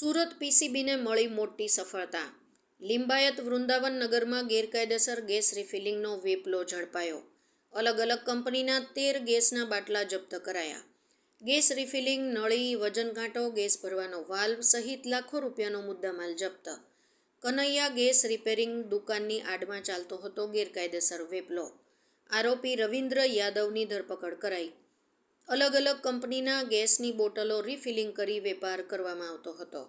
સુરત પીસીબીને મળી મોટી સફળતા. લિંબાયત વૃંદાવન નગરમાં ગેરકાયદેસર ગેસ રિફિલિંગનો વેપલો ઝડપાયો. અલગ અલગ કંપનીના તેર ગેસના બાટલા જપ્ત કરાયા. ગેસ રિફિલિંગ, નળી વજનકાંટો ગેસ ભરવાનો વાલ્વ સહિત લાખો રૂપિયાનો મુદ્દામાલ જપ્ત. કનૈયા ગેસ રિપેરિંગ દુકાનની આડમાં ચાલતો હતો ગેરકાયદેસર વેપલો. આરોપી રવિન્દ્ર યાદવની ધરપકડ કરાઈ. અલગ અલગ કંપનીના ગેસની બોટલો રિફિલિંગ કરી વેપાર કરવામાં આવતો હતો.